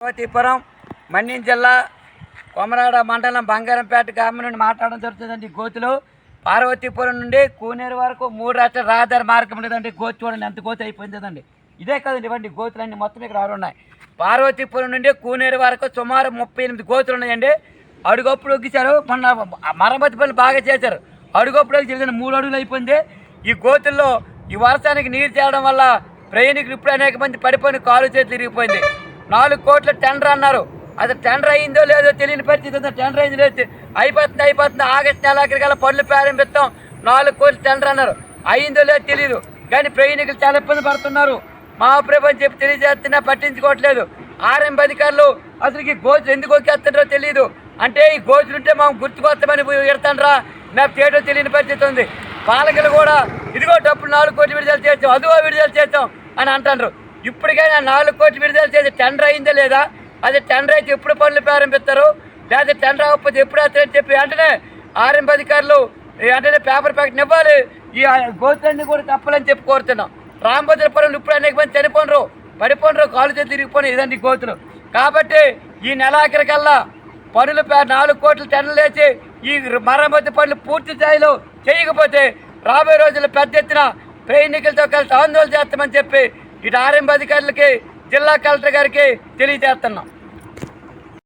పార్వతీపురం మన్యం జిల్లా కొమరాడ మండలం బంగారంపేట గ్రామం నుండి మాట్లాడడం జరుగుతుందండి గోతులు. పార్వతీపురం నుండి కూనేరు వరకు మూడు రాష్ట్ర రహదారి మార్గం ఉండదండి. గోతు చూడండి ఎంత గోతు అయిపోయిందండి ఇదే కదండి ఇవ్వండి గోతులన్నీ మొత్తం ఇక్కడ ఆరు ఉన్నాయి. పార్వతీపురం నుండి కూనేరు వరకు సుమారు ముప్పై ఎనిమిది గోతులు ఉన్నాయండి. అడుగప్పుడు ఒగ్గిశారు మొన్న మరమ్మతి పనులు బాగా చేశారు. అడుగప్పుడు జరిగిన మూడు అడుగులు అయిపోయింది. ఈ గోతుల్లో ఈ వర్షానికి నీరు చేయడం వల్ల ప్రయాణికులు ఇప్పుడు అనేక మంది పడిపోయిన కాలు చేతులు తిరిగిపోయింది నాలుగు కోట్ల టెండర్ అన్నారు. అది టెండర్ అయిందో లేదో తెలియని పరిస్థితి ఉంది. టెండర్ అయింది లేదు. అయిపోతుంది అయిపోతుంది. ఆగస్ట్ నెలాఖరి కల్లా పనులు ప్రారంభిస్తాం. నాలుగు కోట్ల టెండర్ అన్నారు. అయిందో లేదో తెలియదు కానీ ప్రయాణికులు చాలా ఇబ్బంది పడుతున్నారు. మా ప్రభుత్వం చెప్పి తెలియజేస్తున్నా పట్టించుకోవట్లేదు. ఆర్ఎం అధికారులు అసలుకి గోజులు ఎందుకు ఒకేస్తున్నారో తెలియదు అంటే ఈ గోజులు ఉంటే మనం గుర్తుకొస్తామని ఎడతాండ్రా మేము చేయడం తెలియని పరిస్థితి ఉంది. పాలకులు కూడా ఇదిగో డబ్బులు నాలుగు కోట్లు విడుదల చేస్తాం అదిగో విడుదల చేస్తాం అని అంటారు ఇప్పటికైనా నాలుగు కోట్లు విడుదల చేసి టెండర్ అయిందా లేదా? అది టెండర్ అయితే ఎప్పుడు పనులు ప్రారంభిస్తారు? లేదా టెండర్ అవ్వకపోతే ఎప్పుడు వస్తారని చెప్పి వెంటనే ఆర్ఎంపీ అధికారులు వెంటనే పేపర్ ప్యాకెట్ ఇవ్వాలి. ఈ గోతులన్నీ కూడా తప్పాలని చెప్పి కోరుతున్నాం. రామభద్రపురం ఇప్పుడు అనేక మంది చనిపోనరు పడిపోనరు కాలు చేతి ఇదండి గోతులు. కాబట్టి ఈ నెలాఖరికల్లా పనులు పే- నాలుగు కోట్లు టన్నులు ఈ మరమ్మతి పనులు పూర్తి స్థాయిలో చేయకపోతే రాబోయే రోజుల్లో పెద్ద ఎత్తున ప్రయాణికులతో కలిసి ఆందోళన చేస్తామని చెప్పి ఇటు ఆర్ఎంపీ అధికారులకి జిల్లా కలెక్టర్ గారికి తెలియజేస్తున్నాం.